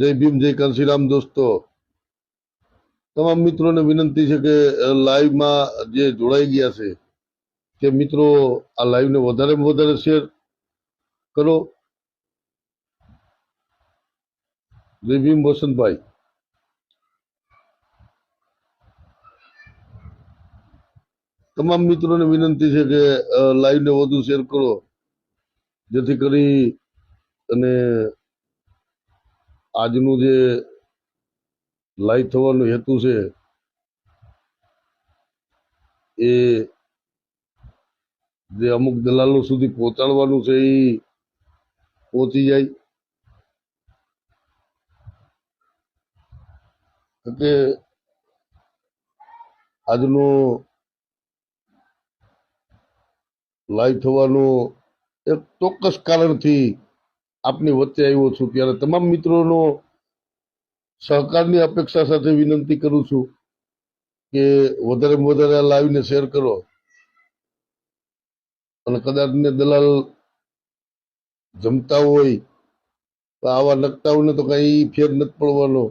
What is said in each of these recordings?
જય ભીમ, જય કાંશીરામ દોસ્તો. તમામ મિત્રોને વિનંતી છે કે લાઈવમાં જે જોડાઈ ગયા છે તે મિત્રો આ લાઈવને વધારેમાં વધારે શેર કરો. જય ભીમ વસંતભાઈ. તમામ મિત્રોને વિનંતી છે કે લાઈવને વધુ શેર કરો. જેથી કરી અને આજનું જે લાઈવ થવાનો હેતુ છે, એ જે અમુક દલાલો સુધી પહોંચાડવાનું છે એ પહોંચી જાય. કે આજનો લાઈવ થવાનું એક ચોક્કસ કારણથી આપની વચ્ચે આવ્યો છું ત્યારે તમામ મિત્રોનો સહકારની અપેક્ષા સાથે વિનંતી કરું છું કે વધારે વધારે આ લાવીને શેર કરો. અને કદાચ ને દલાલ જમતા હોય તો આવા નકટાઓને તો કઈ ફેર નથી પડવાનો.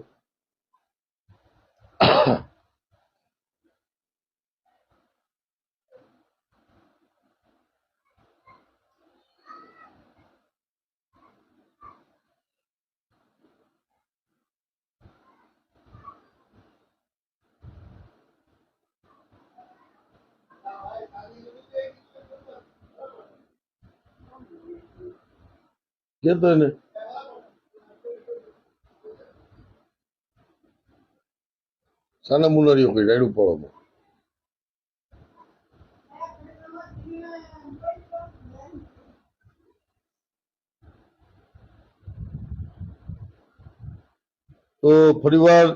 એને સાના મુનારીઓ કઈ રાયડું પાડવામાં તો ફરીવાર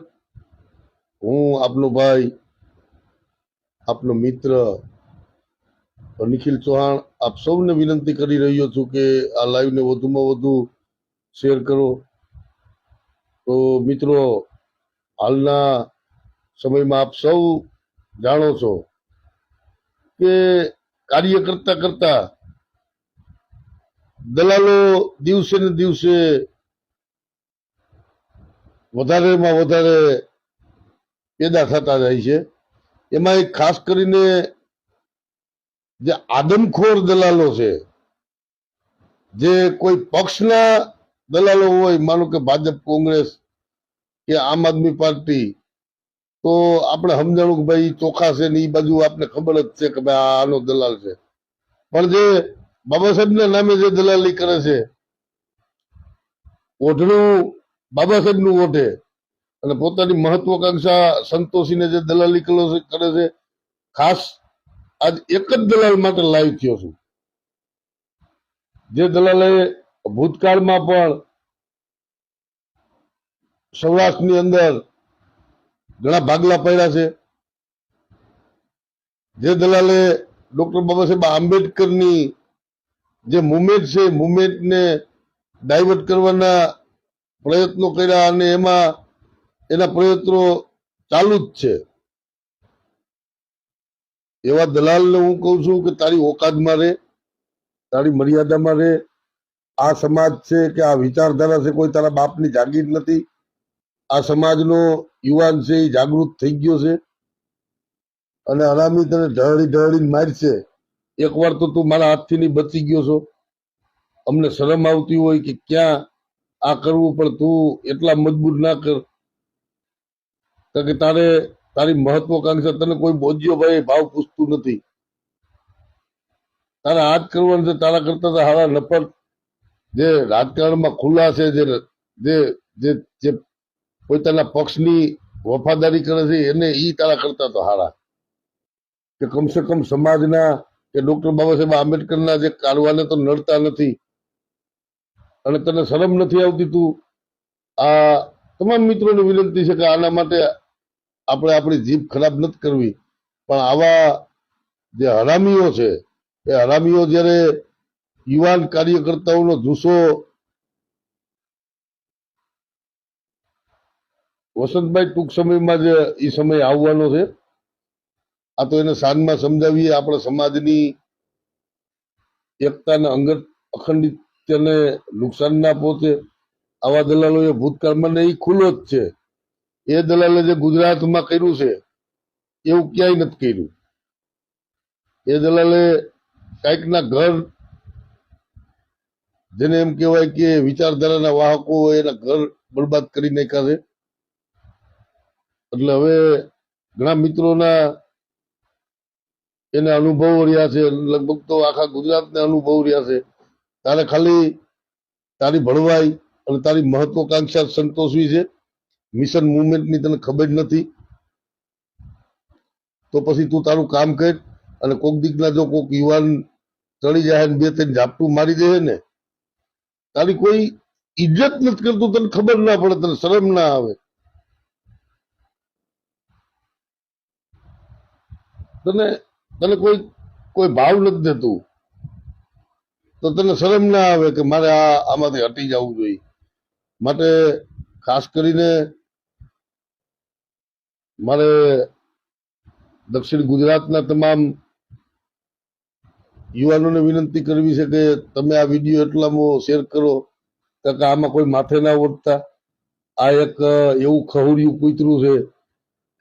હું આપનો ભાઈ આપનો મિત્ર નિખિલ ચૌહાણ, આપ સૌને વિનંતી કરી રહ્યો છું કે આ લાઈવને વધુમાં વધુ શેર કરો. તો મિત્રો, હાલના સમયમાં આપ સૌ જાણો છો કે કાર્ય કરતા કરતા દલાલો દિવસે ને દિવસે વધારેમાં વધારે પેદા થતા જાય છે. એમાં એક ખાસ કરીને જે આદમખોર દલાલો છે, જે કોઈ પક્ષના દલાલો હોય, માનો કે ભાજપ, કોંગ્રેસ કે આમ આદમી પાર્ટી, તો આપણે સમજાણું કે ભાઈ ચોખા ને એ બાજુ આપણે ખબર જ છે કે ભાઈ આનો દલાલ છે. પણ જે બાબા સાહેબના નામે જે દલાલી કરે છે ઓઢણું બાબા સાહેબનું ઓઢે અને પોતાની મહત્વકાંક્ષા સંતોષીને જે દલાલી કરે છે, ખાસ આજ એક જ દલાલ માટે લાઈવ થયો છું. જે દલાલે ભૂતકાળમાં પણ સૌરાષ્ટ્રની અંદર ઘણા ભાગલા પડ્યા છે. જે દલાલે ડોક્ટર બાબા સાહેબ આંબેડકરની જે મુમેન્ટ છે, મુમેન્ટને ડાયવર્ટ કરવાના પ્રયત્નો કર્યા અને એમાં એના પ્રયત્નો ચાલુ જ છે. એવા દલાલને હું કહું છું કે તારી ઓકાદમાં રહે, તારી મર્યાદામાં રહે. આ સમાજ છે કે આ વિચારધારા છે કોઈ તારા બાપની જાગીર નથી. આ સમાજનો યુવાન છે એ જાગૃત થઈ ગયો છે. અને હરામી તને ઢળી ઢળીને મારશે. એકવાર તો તું મારા હાથથી ની બચી ગયો છો. અમને શરમ આવતી હોય કે ક્યાં આ કરવું, પણ તું એટલા મજબૂત ના કર. કે તારે તારી મહત્વકાંક્ષા તને કોઈ બોજ્યો ભાઈ ભાવ પૂછતું નથી. તારે હાથ કરવાનું છે, તારા કરતા સારા નફર જે રાજકારણમાં ખુલ્લા છે, જે જે જે જે પોતાના પક્ષની વફાદારી કરે છે, એને ઈ તારા કરતા તો હારા. કે કમસે કમ સમાજના કે ડોક્ટર બાબા સાહેબ આંબેડકરના જે કારવાને તો નડતા નથી. અને તને શરમ નથી આવતી તું? આ તમામ મિત્રોને વિનંતી છે કે આના માટે આપણે આપણી જીભ ખરાબ નથી કરવી. પણ આવા જે હરામીઓ છે, એ હરામીઓ જ્યારે યુવાન કાર્યકર્તાઓનો જુસ્સો વસંતભાઈ ટૂંક સમયમાં જ એ સમય આવવાનો છે. આ તો એને સાંજમાં સમજાવીએ, આપણા સમાજની એકતાને અંગત અખંડિતને નુકસાન ના પહોંચે. આવા દલાલો એ ભૂતકાળમાં ને એ ખુલ્લો જ છે. એ દલાલે જે ગુજરાતમાં કર્યું છે, એવું ક્યાંય નથી કર્યું. એ દલાલે કાંઈકના ઘર, જેને એમ કહેવાય કે વિચારધારાના વાહકો એના ઘર બરબાદ કરી નાખ્યા છે. એટલે હવે ઘણા મિત્રોના એને અનુભવો રહ્યા છે, લગભગ તો આખા ગુજરાતને અનુભવ રહ્યા છે. તારે ખાલી તારી ભળવાઈ અને તારી મહત્વકાંક્ષા સંતોષવી છે. મિશન મુવમેન્ટની તને ખબર નથી? તો પછી તું તારું કામ કર અને કોક દીકના જો કોક યુવાન ચડી જાય બે ત્રણ ઝાપટું મારી દે ને, તારી કોઈ ઇજ્જત નથી કરતું, તને ખબર ના પડે, તને શરમ ના આવે. તને તને કોઈ કોઈ ભાવ નથી દેતું. તો તને શરમ ના આવે કે મારે આ, આમાંથી હટી જવું જોઈએ. માટે ખાસ કરીને મારે દક્ષિણ ગુજરાતના તમામ યુવાનોને વિનંતી કરવી છે કે તમે આ વીડિયો એટલામાં શેર કરો કારણ આમાં કોઈ માથે ના ઓઢતા. આ એક એવું ખહુડિયું કૂતરું છે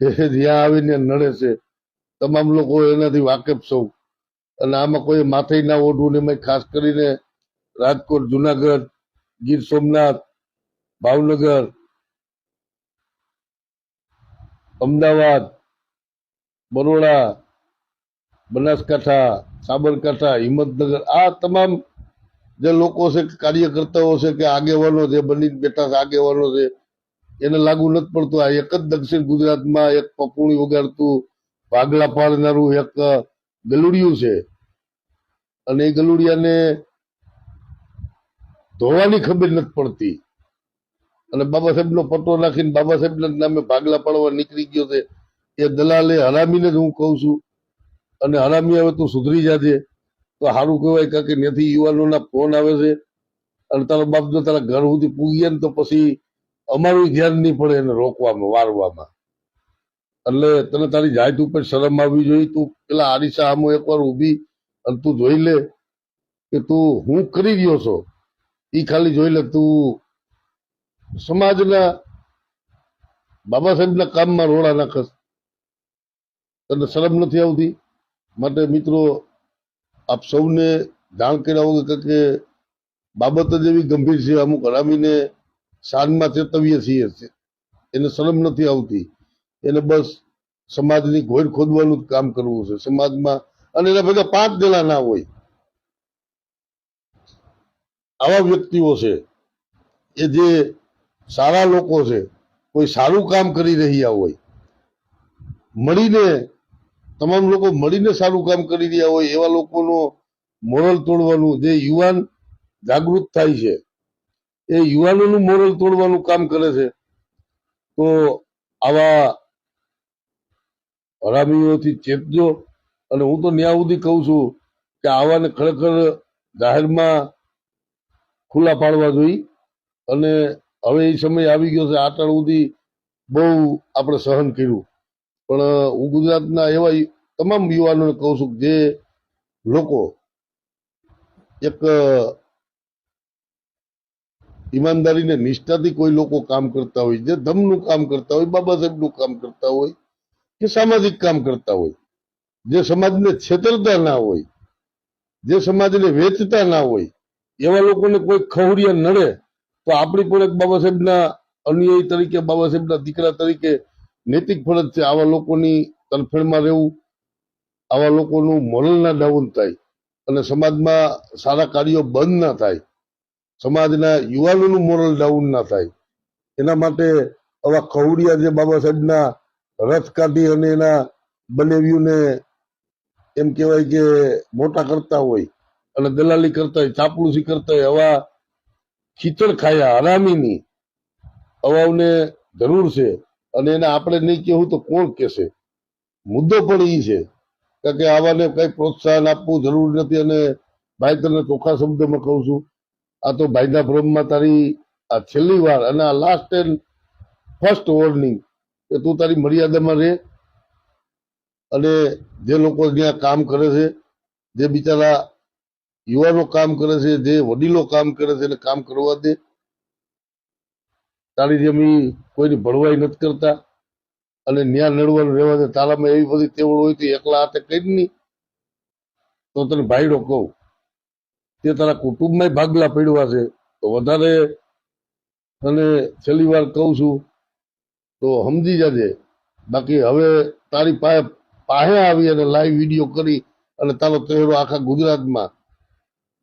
કે જ્યાં આવીને નડે છે. તમામ લોકો એનાથી વાકેફ સૌ. અને આમાં કોઈ માથે ના ઓઢવું ને એમાં ખાસ કરીને રાજકોટ, જુનાગઢ, ગીર સોમનાથ, ભાવનગર અમદાવાદ, બરોડા, બનાસકાંઠા, સાબરકાંઠા, હિંમતનગર, આ તમામ જે લોકો છે, કાર્યકર્તાઓ છે, કે આગેવાનો છે બની બેઠા છે, આગેવાનો છે, એને લાગુ નથી પડતું. આ એક જ દક્ષિણ ગુજરાતમાં એક પપુણી વગાડતું ભાગલા પાડનારું એક ગલુડિયું છે. અને એ ગલુડિયાને ધોવાની ખબર નથી પડતી. અને બાબા સાહેબ નો પટ્ટો નાખીને બાબા સાહેબ નામે ભાગલા પાડવા નીકળી ગયો છે. એ દલાલે હરામીને જ હું કઉ છું. અને હરામી હવે તું સુધરી જાજે. તો સારું કહેવાય કે ત્યાંથી યુવાનોના ફોન આવે છે. અને તારો બાપ જો તારા ઘર સુધી પૂગીએ ને તો પછી અમારું ધ્યાન નહીં પડે એને રોકવામાં, વારવામાં. એટલે તને તારી જાત ઉપર શરમ આવવી જોઈએ. તું પેલા આરીસા આમો એકવાર ઊભી અને તું જોઈ લે કે તું હું કરી રહ્યો છો. એ ખાલી જોઈ લે તું સમાજના બાબા સાહેબના કામમાં રોડા નાખસ તને શરમ નથી આવતી? માટે મિત્રો, આપ સૌને જાણ કર્યા વગર કે બાબત જ એવી ગંભીર છે. અમુક હરામીને શાનમાં ચેતવીએ છીએ એને શરમ નથી આવતી. એને બસ સમાજની ઘોર ખોદવાનું જ કામ કરવું છે. સમાજમાં અને એના ભેગા પાંચ જણા ના હોય. આવા વ્યક્તિઓ છે. એ જે સારા લોકો છે, કોઈ સારું કામ કરી રહ્યા હોય, મળીને, તમામ લોકો મળીને સારું કામ કરી રહ્યા હોય, એવા લોકોનો મોરલ તોડવાનું, જે યુવાન જાગૃત થાય છે, એ યુવાનોનું મોરલ તોડવાનું કામ કરે છે, તો આવા હરામીઓથી ચેતજો અને હું તો ન્યા સુધી કહું છું કે આવાને ખરેખર જાહેરમાં ખુલ્લા પાડવા જોઈએ. અને હવે એ સમય આવી ગયો છે આટણ સુધી બહુ આપણે સહન કર્યું. પણ હું ગુજરાતના એવા તમામ યુવાનોને કહું છું જે લોકો એક ઈમાનદારીને નિષ્ઠાથી કોઈ લોકો કામ કરતા હોય, જે ધમનું કામ કરતા હોય, બાબા સાહેબનું કામ કરતા હોય, કે સામાજિક કામ કરતા હોય, જે સમાજને છેતરતા ના હોય, જે સમાજને વેચતા ના હોય, એવા લોકોને કોઈ ખવડિયા નડે તો આપણી પણ એક બાબા સાહેબના અનુયાયી તરીકે, બાબા સાહેબના દીકરા તરીકે નૈતિક ફરજ છે આવા લોકોની તરફેણમાં રહેવું, આવા લોકોનું મોરલ ના ડાઉન થાય અને સમાજમાં સારા કાર્યો બંધ ના થાય, સમાજના યુવાનોનું મોરલ ડાઉન ના થાય. એના માટે આવા ખવડિયા જે બાબા સાહેબના રથ કાઢી અને એના બનેવ્યુંને એમ કહેવાય કે મોટા કરતા હોય અને દલાલી કરતા હોય, ચાપલુસી કરતા હોય, આવા ખીચડ ખાયા હરામીની અવાવને જરૂર છે. અને એને આપણે નહીં કહેવું તો કોણ કહેશે? મુદ્દો પણ એ છે. કે આવાને કઈ પ્રોત્સાહન આપવું જરૂર નથી અને ભાઈ તને ચોખ્ખા શબ્દમાં કહું છું, આ તો ભાઈના ભ્રમમાં તારી આ છેલ્લી વાર અને આ લાસ્ટ એન્ડ ફર્સ્ટ વોર્નિંગ કે તું તારી મર્યાદામાં રહે અને જે લોકો ત્યાં કામ કરે છે, જે બિચારા યુવાનો કામ કરે છે, જે વડીલો કામ કરે છે, એને કામ કરવા દે. તારી જેમ કોઈની ભળવાઈ નથી કરતા. અને ન્યા નડવાનું રહેવા દે. તારામાં એવી બધી તેવડ હોય તો એકલા હાથે કરી નહીં. તો તને ભાઈડો કહું. તે તારા કુટુંબમાં ભાગલા પડ્યા છે. તો વધારે તને છેલ્લી વાર કહું છું, તો સમજી જાજે. બાકી હવે તારી પાસે પાસે આવી અને લાઈવ વીડિયો કરી અને તારો ચહેરો આખા ગુજરાતમાં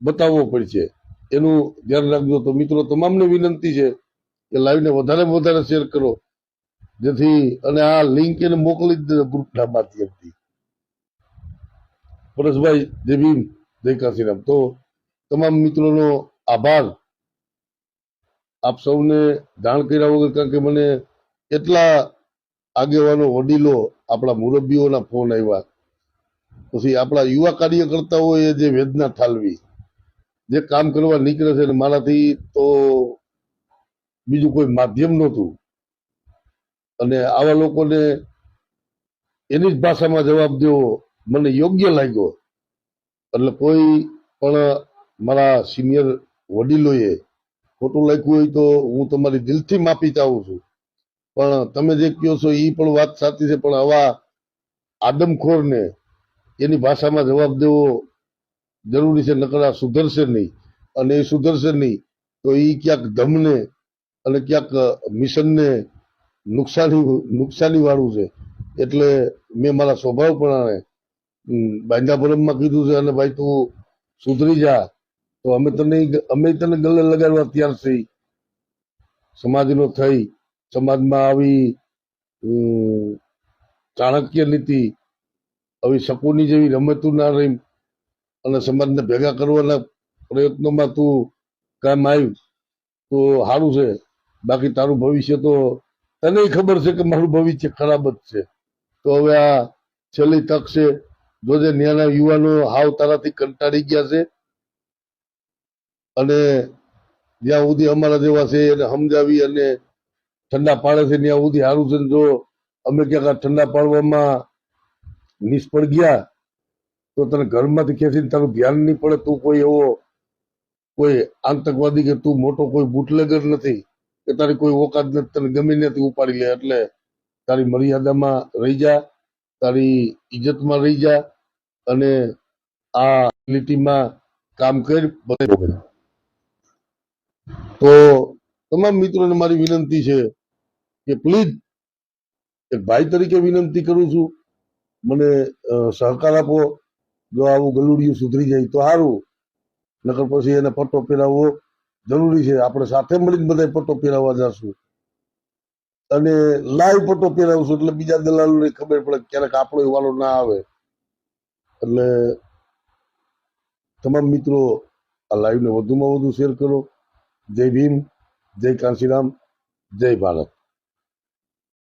બતાવવો પડશે. એનું ધ્યાન રાખજો તો મિત્રો તમામને વિનંતી છે કે લાઈવને વધારે વધારે શેર કરો. જેથી અને આ લિંક એને મોકલી દીધો ગ્રુપના માધ્યમથી. પરેશભાઈ, જય ભીમ, જય તો તમામ મિત્રોનો આભાર. આપ સૌને જાણ કર્યા વગર કારણ કે મને એટલા આગેવાનો, વડીલો આપણા મુરબ્બીઓના ફોન આવ્યા. પછી આપણા યુવા કાર્યકર્તાઓએ જે વેદના ઠાલવી. જે કામ કરવા નીકળે છે મારાથી તો બીજું કોઈ માધ્યમ નહોતું. અને આવા લોકોને એની જ ભાષામાં જવાબ દેવો મને યોગ્ય લાગ્યો. એટલે કોઈ પણ મારા સિનિયર વડીલોએ ખોટું લખ્યું હોય તો હું તમારી દિલથી માફી ચાહું છું. પણ તમે જે કહો છો એ પણ વાત સાચી છે, પણ આવા આદમખોરને એની ભાષામાં જવાબ દેવો જરૂરી છે, નકર આ સુધરશે નહીં. અને એ સુધરશે નહીં, તો એ ક્યાંક ધમને અને ક્યાંક મિશનને નુકસાની નુકસાની વાળું છે. એટલે મેં મારા સ્વભાવ પ્રમાણે બાંધાપુરમમાં કીધું છે, અને ભાઈ તું સુધરી જા, તો અમે તને અમે તને ગલે લગાડવા તૈયાર છીએ સમાજનો થઈ, સમાજમાં આવી ચાણક્ય નીતિ, આવી શકુની જેવી રમતું ના રહી અને સમાજને ભેગા કરવાના પ્રયત્નોમાં તું કામ આવ્યું, તો સારું છે. બાકી તારું ભવિષ્ય તો તને ખબર છે કે મારું ભવિષ્ય ખરાબ જ છે. તો હવે આ છેલ્લી તક છે. જોજે ન્યાના યુવાનો હાવ તારાથી કંટાળી ગયા છે. અને જ્યાં સુધી અમારા જેવા છે એને સમજાવી અને ઠંડા પાડે છે, ત્યાં સુધી સારું છે. જો અમે ક્યાંક ઠંડા પાડવામાં નિષ્ફળ ગયા તો તને ઘરમાંથી ખેંચીને તારું ધ્યાન નહીં પડે, તું કોઈ એવો કોઈ આતંકવાદી કે તું મોટો કોઈ બુટલેગર નથી કે તારી કોઈ ઓકાત નથી, તને ગમે નથી ઉપાડી લે. એટલે તારી મર્યાદામાં રહી જા, તારી ઇજ્જતમાં રહી જા અને આ લીટીમાં કામ કર તો તમામ મિત્રોને મારી વિનંતી છે કે પ્લીઝ એક ભાઈ તરીકે વિનંતી કરું છું, મને સહકાર આપો. જો આવું ગલુડિયું સુધરી જાય તો સારું. નકર પછી એને પટ્ટો પહેરાવવો જરૂરી છે. આપણે સાથે મળીને બધા પટ્ટો પહેરાવવા જશું. અને લાઈવ પટ્ટો પહેરાવશું એટલે બીજા દલાલોને ખબર પડે ક્યારેક આપણો વાલો ના આવે. એટલે તમામ મિત્રો આ લાઈવને વધુમાં વધુ શેર કરો. જય ભીમ, જય કાંશીરામ જય ભારત.